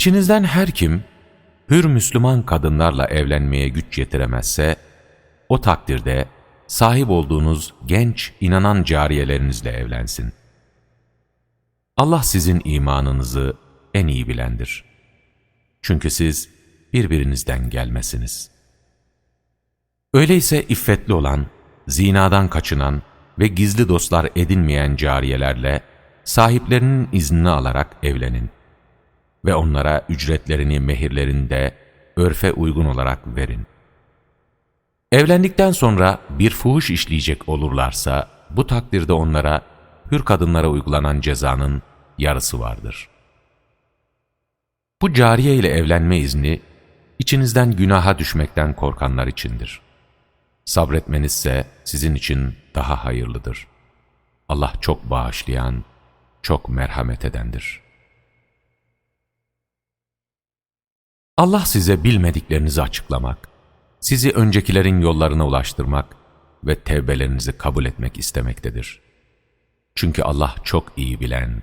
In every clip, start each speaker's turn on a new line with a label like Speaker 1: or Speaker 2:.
Speaker 1: İçinizden her kim, hür Müslüman kadınlarla evlenmeye güç yetiremezse, o takdirde sahip olduğunuz genç, inanan cariyelerinizle evlensin. Allah sizin imanınızı en iyi bilendir. Çünkü siz birbirinizden gelmesiniz. Öyleyse iffetli olan, zinadan kaçınan ve gizli dostlar edinmeyen cariyelerle sahiplerinin iznini alarak evlenin ve onlara ücretlerini mehirlerinde örfe uygun olarak verin. Evlendikten sonra bir fuhuş işleyecek olurlarsa bu takdirde onlara hür kadınlara uygulanan cezanın yarısı vardır. Bu cariye ile evlenme izni içinizden günaha düşmekten korkanlar içindir. Sabretmenizse sizin için daha hayırlıdır. Allah çok bağışlayan, çok merhamet edendir. Allah size bilmediklerinizi açıklamak, sizi öncekilerin yollarına ulaştırmak ve tevbelerinizi kabul etmek istemektedir. Çünkü Allah çok iyi bilen,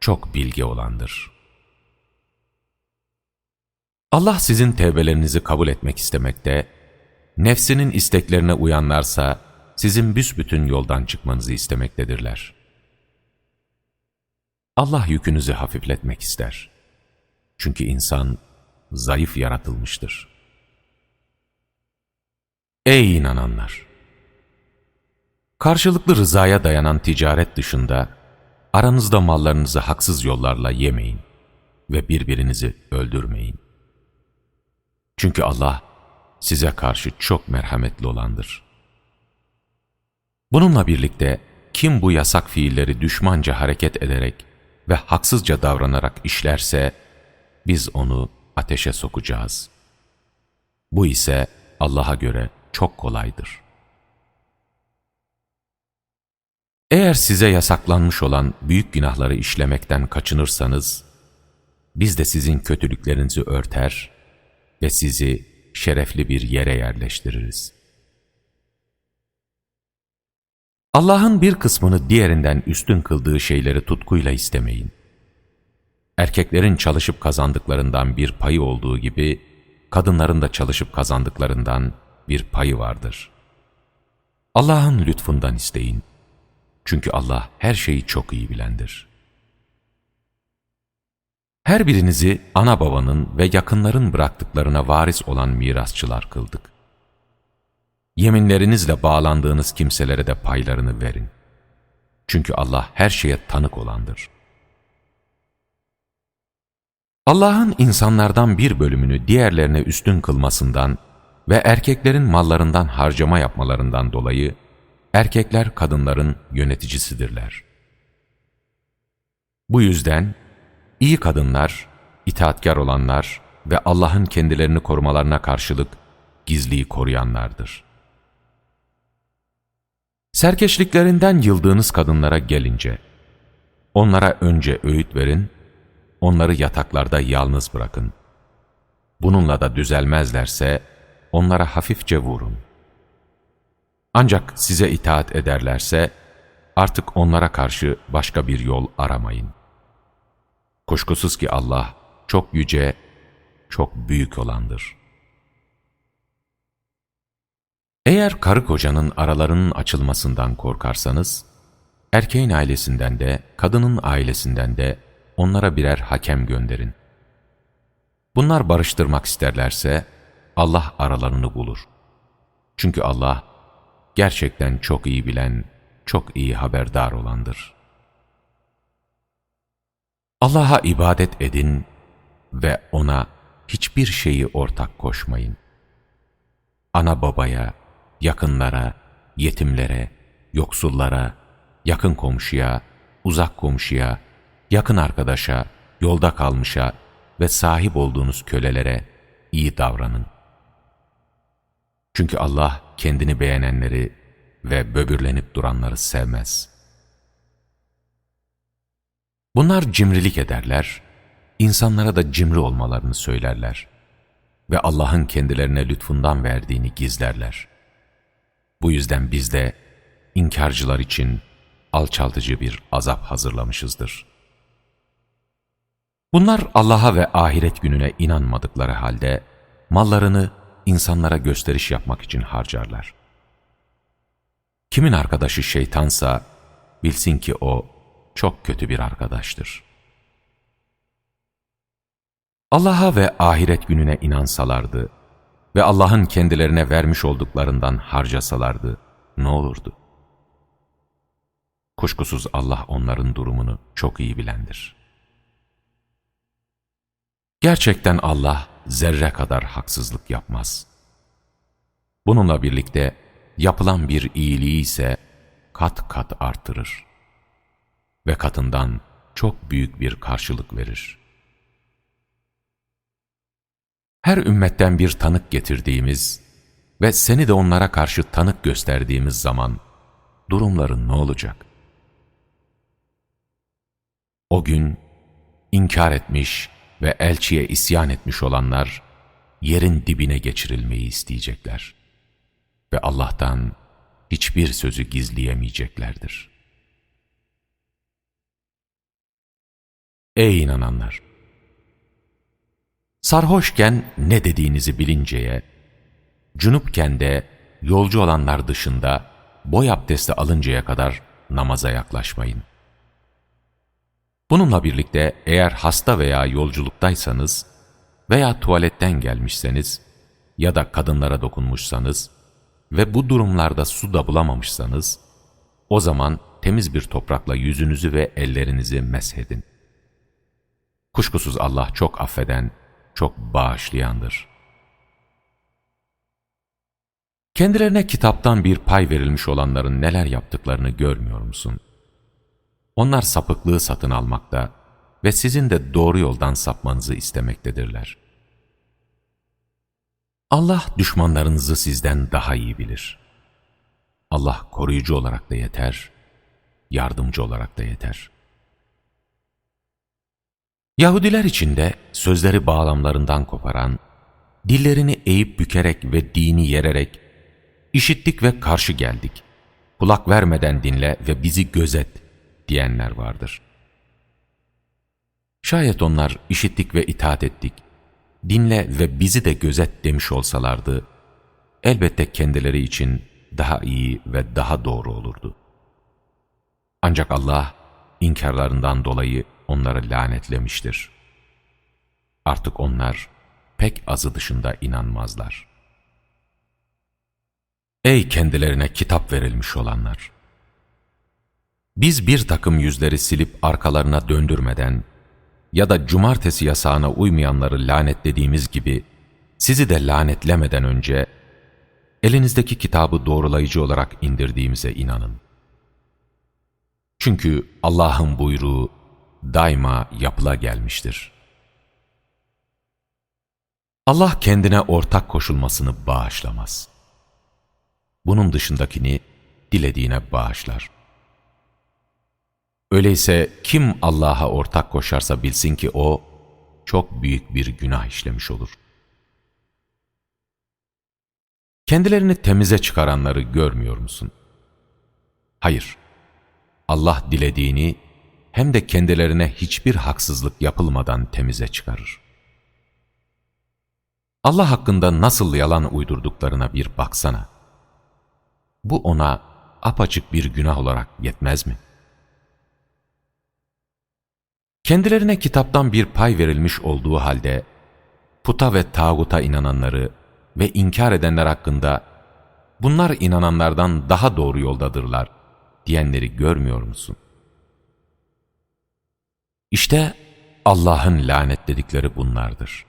Speaker 1: çok bilgi olandır. Allah sizin tevbelerinizi kabul etmek istemekte, nefsinin isteklerine uyanlarsa sizin büsbütün yoldan çıkmanızı istemektedirler. Allah yükünüzü hafifletmek ister. Çünkü insan zayıf yaratılmıştır. Ey inananlar! Karşılıklı rızaya dayanan ticaret dışında aranızda mallarınızı haksız yollarla yemeyin ve birbirinizi öldürmeyin. Çünkü Allah size karşı çok merhametli olandır. Bununla birlikte kim bu yasak fiilleri düşmanca hareket ederek ve haksızca davranarak işlerse, biz onu ateşe sokacağız. Bu ise Allah'a göre çok kolaydır. Eğer size yasaklanmış olan büyük günahları işlemekten kaçınırsanız, biz de sizin kötülüklerinizi örter ve sizi şerefli bir yere yerleştiririz. Allah'ın bir kısmını diğerinden üstün kıldığı şeyleri tutkuyla istemeyin. Erkeklerin çalışıp kazandıklarından bir payı olduğu gibi, kadınların da çalışıp kazandıklarından bir payı vardır. Allah'ın lütfundan isteyin. Çünkü Allah her şeyi çok iyi bilendir. Her birinizi ana babanın ve yakınların bıraktıklarına varis olan mirasçılar kıldık. Yeminlerinizle bağlandığınız kimselere de paylarını verin. Çünkü Allah her şeye tanık olandır. Allah'ın insanlardan bir bölümünü diğerlerine üstün kılmasından ve erkeklerin mallarından harcama yapmalarından dolayı erkekler kadınların yöneticisidirler. Bu yüzden iyi kadınlar, itaatkar olanlar ve Allah'ın kendilerini korumalarına karşılık gizliyi koruyanlardır. Serkeşliklerinden yıldığınız kadınlara gelince, onlara önce öğüt verin, onları yataklarda yalnız bırakın. Bununla da düzelmezlerse, onlara hafifçe vurun. Ancak size itaat ederlerse, artık onlara karşı başka bir yol aramayın. Kuşkusuz ki Allah çok yüce, çok büyük olandır. Eğer karı kocanın aralarının açılmasından korkarsanız, erkeğin ailesinden de, kadının ailesinden de onlara birer hakem gönderin. Bunlar barıştırmak isterlerse, Allah aralarını bulur. Çünkü Allah, gerçekten çok iyi bilen, çok iyi haberdar olandır. Allah'a ibadet edin ve O'na hiçbir şeyi ortak koşmayın. Ana babaya, yakınlara, yetimlere, yoksullara, yakın komşuya, uzak komşuya, yakın arkadaşa, yolda kalmışa ve sahip olduğunuz kölelere iyi davranın. Çünkü Allah kendini beğenenleri ve böbürlenip duranları sevmez. Bunlar cimrilik ederler, insanlara da cimri olmalarını söylerler ve Allah'ın kendilerine lütfundan verdiğini gizlerler. Bu yüzden biz de inkarcılar için alçaltıcı bir azap hazırlamışızdır.'' Bunlar Allah'a ve ahiret gününe inanmadıkları halde mallarını insanlara gösteriş yapmak için harcarlar. Kimin arkadaşı şeytansa bilsin ki o çok kötü bir arkadaştır. Allah'a ve ahiret gününe inansalardı ve Allah'ın kendilerine vermiş olduklarından harcasalardı ne olurdu? Kuşkusuz Allah onların durumunu çok iyi bilendir. Gerçekten Allah zerre kadar haksızlık yapmaz. Bununla birlikte yapılan bir iyiliği ise kat kat artırır ve katından çok büyük bir karşılık verir. Her ümmetten bir tanık getirdiğimiz ve seni de onlara karşı tanık gösterdiğimiz zaman durumların ne olacak? O gün inkar etmiş ve elçiye isyan etmiş olanlar yerin dibine geçirilmeyi isteyecekler ve Allah'tan hiçbir sözü gizleyemeyeceklerdir. Ey inananlar! Sarhoşken ne dediğinizi bilinceye, cunupken de yolcu olanlar dışında boy abdesti alıncaya kadar namaza yaklaşmayın. Bununla birlikte eğer hasta veya yolculuktaysanız veya tuvaletten gelmişseniz ya da kadınlara dokunmuşsanız ve bu durumlarda su da bulamamışsanız, o zaman temiz bir toprakla yüzünüzü ve ellerinizi meshedin. Kuşkusuz Allah çok affeden, çok bağışlayandır. Kendilerine kitaptan bir pay verilmiş olanların neler yaptıklarını görmüyor musun? Onlar sapıklığı satın almakta ve sizin de doğru yoldan sapmanızı istemektedirler. Allah düşmanlarınızı sizden daha iyi bilir. Allah koruyucu olarak da yeter, yardımcı olarak da yeter. Yahudiler içinde sözleri bağlamlarından koparan, dillerini eğip bükerek ve dini yererek, işittik ve karşı geldik, kulak vermeden dinle ve bizi gözet diyenler vardır. Şayet onlar işittik ve itaat ettik, dinle ve bizi de gözet demiş olsalardı, elbette kendileri için daha iyi ve daha doğru olurdu. Ancak Allah inkarlarından dolayı onları lanetlemiştir. Artık onlar pek azı dışında inanmazlar. Ey kendilerine kitap verilmiş olanlar! Biz bir takım yüzleri silip arkalarına döndürmeden ya da cumartesi yasağına uymayanları lanetlediğimiz gibi sizi de lanetlemeden önce elinizdeki kitabı doğrulayıcı olarak indirdiğimize inanın. Çünkü Allah'ın buyruğu daima yapıla gelmiştir. Allah kendine ortak koşulmasını bağışlamaz. Bunun dışındakini dilediğine bağışlar. Öyleyse kim Allah'a ortak koşarsa bilsin ki o çok büyük bir günah işlemiş olur. Kendilerini temize çıkaranları görmüyor musun? Hayır. Allah dilediğini hem de kendilerine hiçbir haksızlık yapılmadan temize çıkarır. Allah hakkında nasıl yalan uydurduklarına bir baksana. Bu ona apaçık bir günah olarak yetmez mi? Kendilerine kitaptan bir pay verilmiş olduğu halde, puta ve tağuta inananları ve inkar edenler hakkında, bunlar inananlardan daha doğru yoldadırlar diyenleri görmüyor musun? İşte Allah'ın lanetledikleri bunlardır.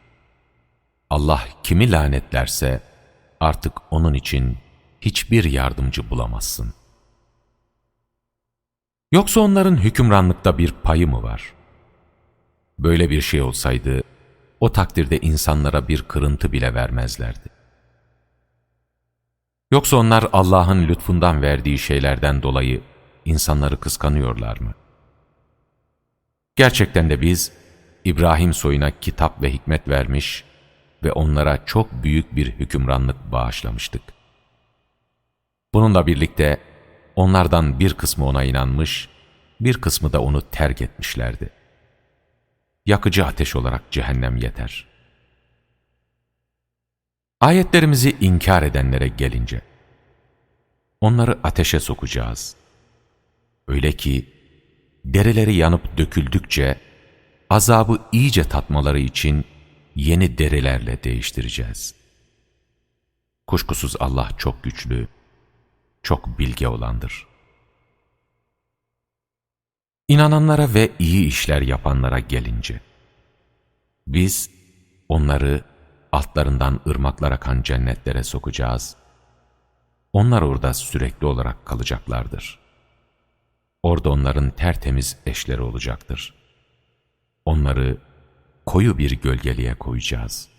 Speaker 1: Allah kimi lanetlerse artık onun için hiçbir yardımcı bulamazsın. Yoksa onların hükümranlıkta bir payı mı var? Böyle bir şey olsaydı, o takdirde insanlara bir kırıntı bile vermezlerdi. Yoksa onlar Allah'ın lütfundan verdiği şeylerden dolayı insanları kıskanıyorlar mı? Gerçekten de biz İbrahim soyuna kitap ve hikmet vermiş ve onlara çok büyük bir hükümranlık bağışlamıştık. Bununla birlikte onlardan bir kısmı ona inanmış, bir kısmı da onu terk etmişlerdi. Yakıcı ateş olarak cehennem yeter. Ayetlerimizi inkar edenlere gelince, onları ateşe sokacağız. Öyle ki, derileri yanıp döküldükçe, azabı iyice tatmaları için yeni derilerle değiştireceğiz. Kuşkusuz Allah çok güçlü, çok bilge olandır. İnananlara ve iyi işler yapanlara gelince, biz onları altlarından ırmaklar akan cennetlere sokacağız. Onlar orada sürekli olarak kalacaklardır. Orada onların tertemiz eşleri olacaktır. Onları koyu bir gölgeliğe koyacağız.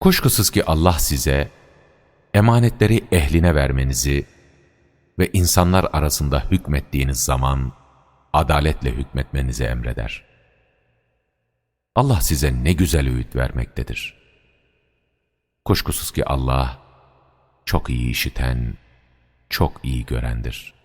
Speaker 1: Kuşkusuz ki Allah size emanetleri ehline vermenizi ve insanlar arasında hükmettiğiniz zaman adaletle hükmetmenizi emreder. Allah size ne güzel öğüt vermektedir. Kuşkusuz ki Allah çok iyi işiten, çok iyi görendir.''